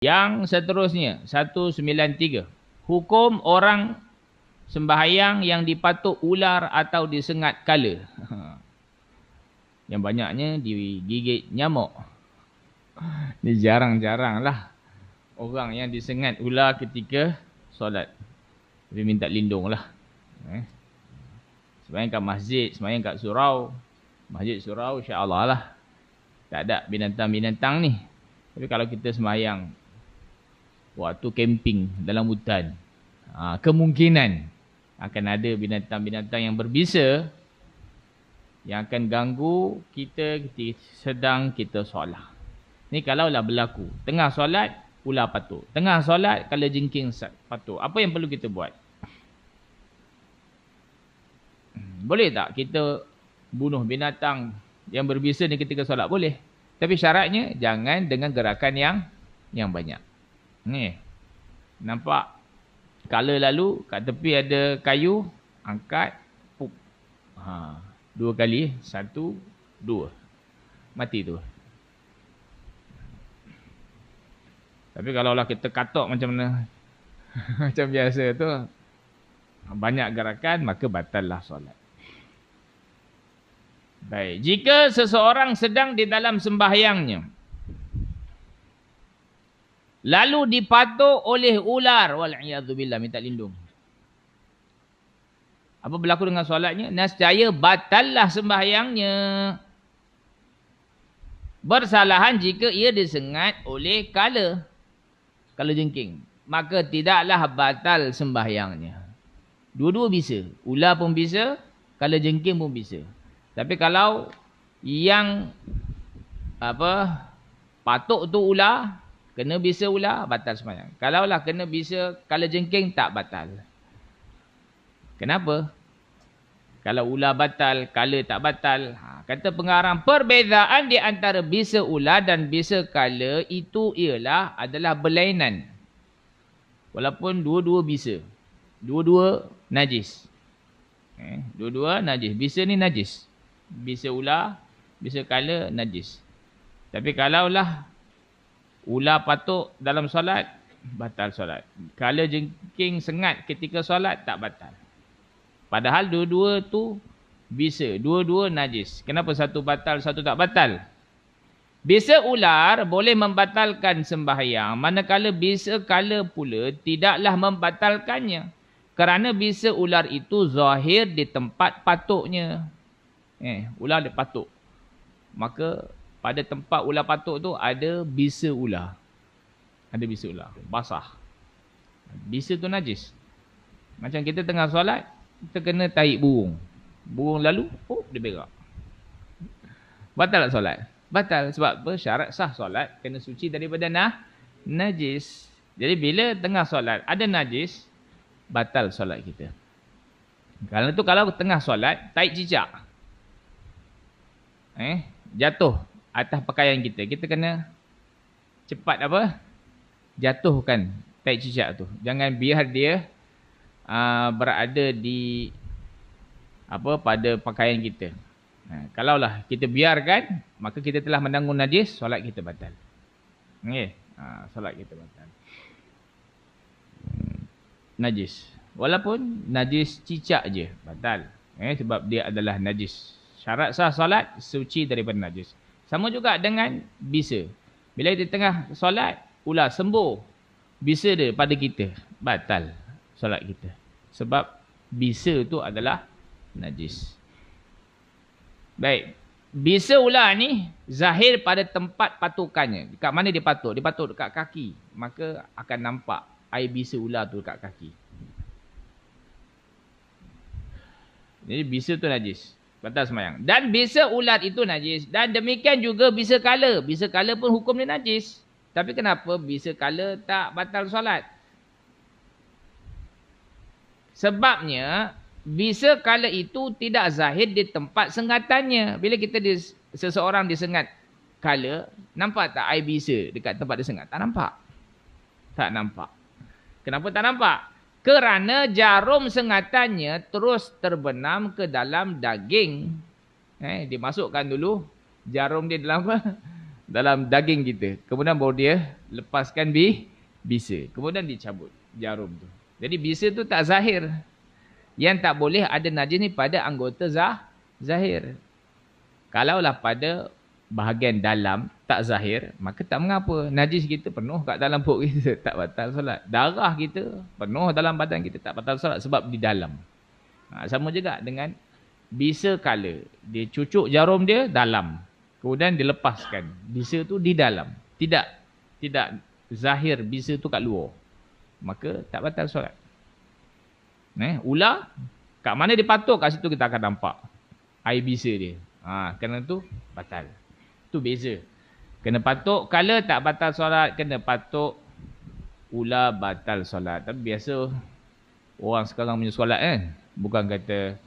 Yang seterusnya, 193. Hukum orang sembahyang yang dipatuk ular atau disengat kala. Yang banyaknya digigit nyamuk. Ini jarang-jarang lah. Orang yang disengat ular ketika solat. Tapi minta lindung lah. Eh. Semayang kat masjid, semayang kat surau. Masjid surau, insyaAllah lah. Tak ada binatang-binatang ni. Tapi kalau kita semayang waktu camping dalam hutan. Ha, kemungkinan akan ada binatang-binatang yang berbisa yang akan ganggu kita ketika sedang kita solat. Ni kalaulah berlaku. Tengah solat, ular patuk. Tengah solat, kalau jengking patuk. Apa yang perlu kita buat? Boleh tak kita bunuh binatang yang berbisa ni ketika solat? Boleh. Tapi syaratnya, jangan dengan gerakan yang yang banyak. Ni. Nampak? Kala lalu, kat tepi ada kayu, angkat, pup. Haa. Dua kali. Satu, dua. Mati tu. Tapi kalau lah kita katok macam mana. macam biasa tu. Banyak gerakan, maka batal lah solat. Baik. Jika seseorang sedang di dalam sembahyangnya. Lalu dipatuk oleh ular. Wal'iyadzubillah. Minta lindung. Apa berlaku dengan solatnya? Nascaya batallah sembahyangnya. Bersalahan jika ia disengat oleh kala. Kala jengking. Maka tidaklah batal sembahyangnya. Dua-dua bisa. Ular pun bisa. Kala jengking pun bisa. Tapi kalau yang apa patuk tu ular. Kena bisa ular. Batal sembahyang. Kalaulah kena bisa kala jengking tak batal. Kenapa? Kalau ular batal, kala tak batal. Ha, kata pengarang, perbezaan di antara bisa ular dan bisa kala itu ialah adalah berlainan. Walaupun dua-dua bisa. Dua-dua najis. Eh, dua-dua najis. Bisa ni najis. Bisa ular, bisa kala najis. Tapi kalaulah ular patuk dalam solat, batal solat. Kala jengking sengat ketika solat, tak batal. Padahal dua-dua tu bisa. Dua-dua najis. Kenapa satu batal, satu tak batal? Bisa ular boleh membatalkan sembahyang. Manakala bisa kala pula tidaklah membatalkannya. Kerana bisa ular itu zahir di tempat patuknya. Eh, ular dia patuk. Maka pada tempat ular patuk tu ada bisa ular. Ada bisa ular. Basah. Bisa tu najis. Macam kita tengah solat, kita kena tarik burung. Burung lalu, oh dia berak. Batal tak solat? Batal sebab apa? Syarat sah solat kena suci daripada nah, najis. Jadi bila tengah solat ada najis, batal solat kita. Kalau tu kalau tengah solat, tarik cicak. Eh, jatuh atas pakaian kita. Kita kena cepat apa? Jatuhkan tarik cicak tu. Jangan biar dia uh, berada di apa pada pakaian kita. Ha, kalaulah kita biarkan, maka kita telah menanggung najis, solat kita batal. Okey, ha, solat kita batal. Najis. Walaupun najis cicak je, batal. Eh, sebab dia adalah najis. Syarat sah solat, suci daripada najis. Sama juga dengan bisa. Bila kita tengah solat, ular sembuh. Bisa dia pada kita, batal solat kita. Sebab bisa tu adalah najis. Baik. Bisa ular ni zahir pada tempat patukannya. Dekat mana dia patuk? Dia patuk dekat kaki. Maka akan nampak air bisa ular tu dekat kaki. Jadi bisa tu najis. Batal semayang. Dan bisa ular itu najis. Dan demikian juga bisa kala. Bisa kala pun hukum dia najis. Tapi kenapa bisa kala tak batal solat? Sebabnya bisa kala itu tidak zahir di tempat sengatannya. Bila kita di, seseorang disengat kala, nampak tak air bisa dekat tempat disengat? Tak nampak. Tak nampak. Kenapa tak nampak? Kerana jarum sengatannya terus terbenam ke dalam daging. Eh, dimasukkan dulu jarum dia dalam apa? Dalam daging kita. Kemudian baru dia lepaskan bi bisa. Kemudian dicabut jarum tu. Jadi bisa tu tak zahir. Yang tak boleh ada najis ni pada anggota zah, zahir. Kalaulah pada bahagian dalam tak zahir, maka tak mengapa. Najis kita penuh kat dalam perut kita, tak batal solat. Darah kita penuh dalam badan kita, tak batal solat sebab di dalam. Ha, sama juga dengan bisa kala. Dia cucuk jarum dia dalam. Kemudian dilepaskan. Bisa tu di dalam. Tidak tidak zahir bisa tu kat luar. Maka tak batal solat. Eh, ular, kat mana dia patuk, kat situ kita akan nampak air bisa dia. Ha, kerana tu batal. Tu beza. Kena patuk, kala tak batal solat, kena patuk, ular batal solat. Tapi biasa orang sekarang punya solat kan. Bukan kata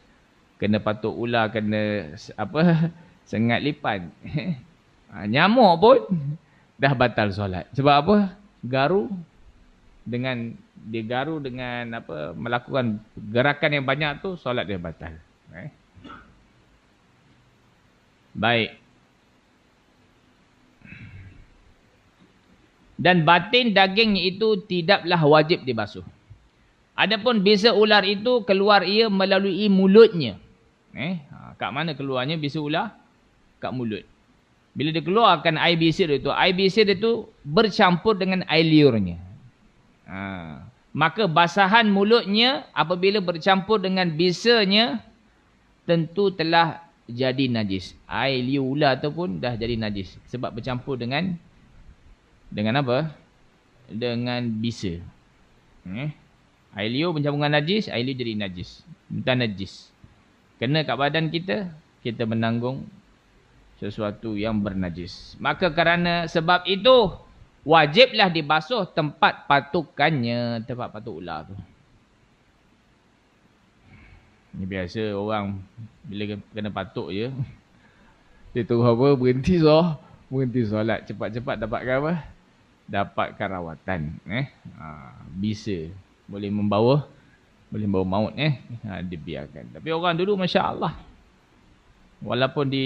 kena patuk ular, kena apa sengat lipan. ha, nyamuk pun dah batal solat. Sebab apa? Garu dengan dia garu dengan apa melakukan gerakan yang banyak tu solat dia batal. Eh? Baik. Dan batin dagingnya itu tidaklah wajib dibasuh. Adapun bisa ular itu keluar ia melalui mulutnya. Eh, ha, kat mana keluarnya bisa ular? Kat mulut. Bila dia keluarkan air bisir itu, air bisir itu bercampur dengan air liurnya. Ha. Maka basahan mulutnya apabila bercampur dengan bisanya tentu telah jadi najis. Air liur ular tu pun dah jadi najis. Sebab bercampur dengan dengan apa? Dengan bisa. Eh? Air liur bercampur dengan najis, air liur jadi najis. Bukan najis. Kena kat badan kita, kita menanggung sesuatu yang bernajis. Maka kerana sebab itu, wajiblah dibasuh tempat patukannya tempat patuk ular tu ni biasa orang bila kena patuk je dia tahu apa berhenti so berhenti solat cepat-cepat dapatkan apa dapatkan rawatan eh? Ha, bisa. Boleh membawa boleh membawa maut eh? Ha, dibiarkan. Tapi orang dulu masya-Allah. Walaupun di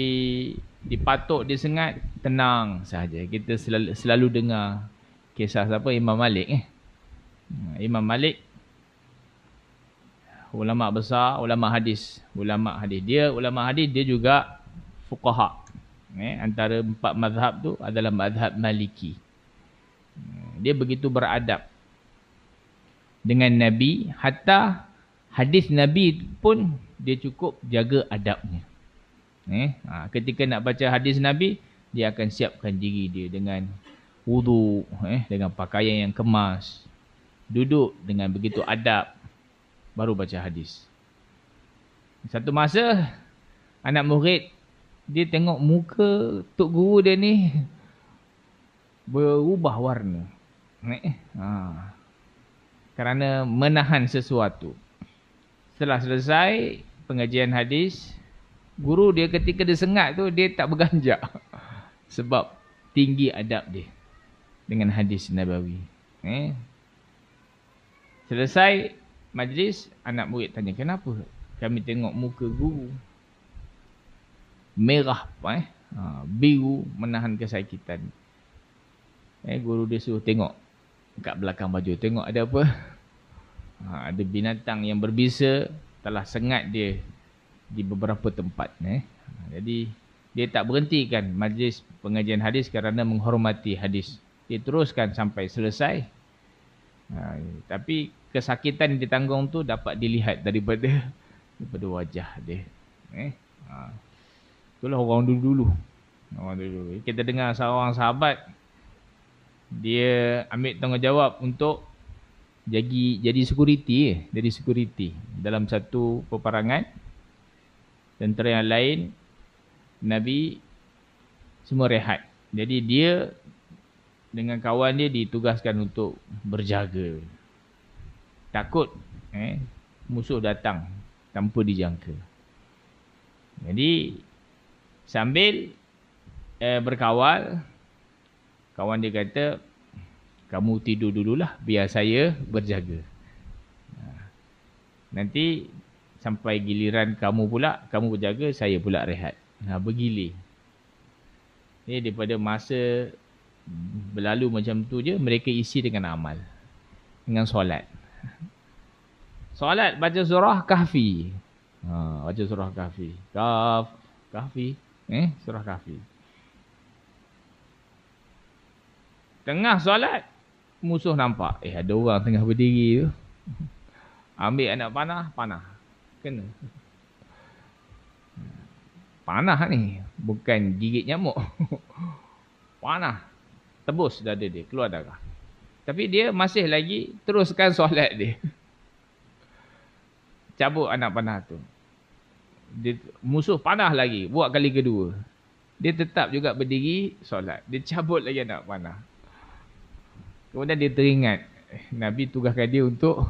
dipatuk disengat tenang saja kita selalu, selalu dengar kisah siapa? Imam Malik eh? Hmm, Imam Malik ulama besar ulama hadis. Ulama hadis dia ulama hadis dia juga fuqaha. Eh antara empat mazhab tu adalah mazhab Maliki dia begitu beradab dengan nabi hatta hadis nabi pun dia cukup jaga adabnya Eh, ha, ketika nak baca hadis Nabi, dia akan siapkan diri dia dengan wudu, eh, dengan pakaian yang kemas. Duduk dengan begitu adab, baru baca hadis. Satu masa, anak murid, dia tengok muka Tok Guru dia ni, berubah warna. Eh, ha. Kerana menahan sesuatu. Setelah selesai pengajian hadis, guru dia ketika dia sengat tu dia tak berganjak sebab tinggi adab dia dengan hadis nabawi eh selesai majlis anak murid tanya kenapa kami tengok muka guru merah eh ha, biru menahan kesakitan eh guru dia suruh tengok kat belakang baju tengok ada apa ha, ada binatang yang berbisa telah sengat dia di beberapa tempat eh. Jadi dia tak berhentikan majlis pengajian hadis kerana menghormati hadis. Dia teruskan sampai selesai. Ha, tapi kesakitan yang ditanggung tu dapat dilihat daripada daripada wajah dia. Eh. Ha. Itulah orang dulu-dulu. Orang dulu-dulu. Kita dengar seorang sahabat dia ambil tanggungjawab untuk jadi jadi security jadi security dalam satu peperangan tentera yang lain Nabi semua rehat. Jadi dia dengan kawan dia ditugaskan untuk berjaga. Takut eh musuh datang tanpa dijangka. Jadi sambil eh, berkawal kawan dia kata kamu tidur dululah biar saya berjaga. Nanti sampai giliran kamu pula, kamu berjaga, saya pula rehat. Ha, bergilir. Ini daripada masa berlalu macam tu je mereka isi dengan amal dengan solat solat baca surah kahfi ha, baca surah kahfi kaf kahfi eh surah kahfi tengah solat musuh nampak. Eh ada orang tengah berdiri tu. Ambil anak panah panah. Kena. Panah ni bukan gigit nyamuk. Panah. Tebus dada dia keluar darah. Tapi dia masih lagi teruskan solat dia. Cabut anak panah tu. Dia, musuh panah lagi buat kali kedua. Dia tetap juga berdiri solat. Dia cabut lagi anak panah kemudian dia teringat Nabi tugaskan dia untuk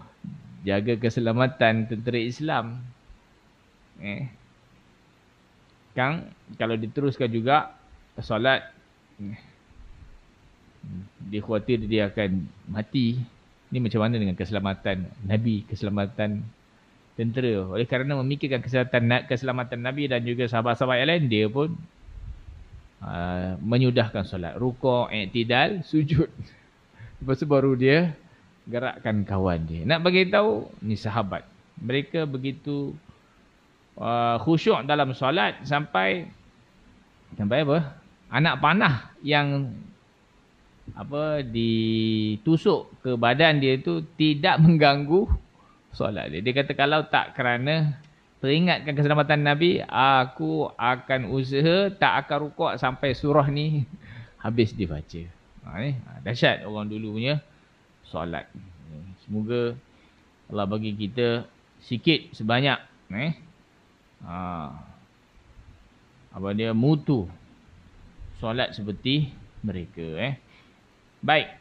jaga keselamatan tentera Islam eh Kang, kalau diteruskan juga solat dia khawatir dia akan mati. Ini macam mana dengan keselamatan Nabi, keselamatan tentera. Oleh kerana memikirkan keselamatan keselamatan Nabi dan juga sahabat-sahabat yang lain, dia pun uh, menyudahkan solat. Rukuk, iktidal, sujud. Lepas tu baru dia gerakkan kawan dia. Nak bagi tahu ni sahabat. Mereka begitu uh, khusyuk dalam solat sampai sampai apa? Anak panah yang apa ditusuk ke badan dia tu tidak mengganggu solat dia. Dia kata kalau tak kerana peringatkan keselamatan Nabi, aku akan usaha tak akan rukuk sampai surah ni habis dibaca. Ha, ni, ha, dahsyat orang dulu punya solat. Semoga Allah bagi kita sikit sebanyak eh Ha. Apa dia mutu solat seperti mereka eh. Baik.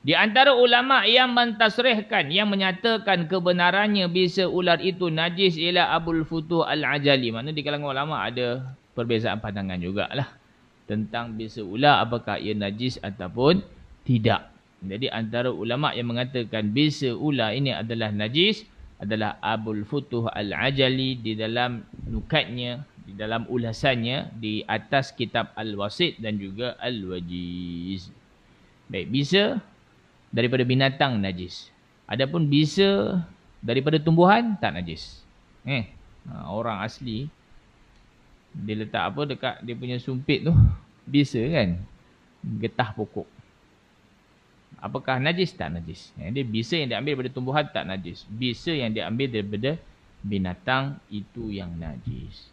Di antara ulama yang mentasrihkan yang menyatakan kebenarannya bisa ular itu najis ialah Abul Futuh Al-Ajali. Mana di kalangan ulama ada perbezaan pandangan jugalah tentang bisa ular apakah ia najis ataupun tidak. Jadi antara ulama yang mengatakan bisa ular ini adalah najis adalah Abul Futuh Al-Ajali di dalam nukatnya, di dalam ulasannya di atas kitab Al-Wasid dan juga Al-Wajiz. Baik, bisa daripada binatang najis. Adapun bisa daripada tumbuhan tak najis. Eh, ha, orang asli dia letak apa dekat dia punya sumpit tu bisa kan getah pokok apakah najis tak najis. Dia bisa yang diambil daripada tumbuhan tak najis. Bisa yang diambil daripada binatang itu yang najis.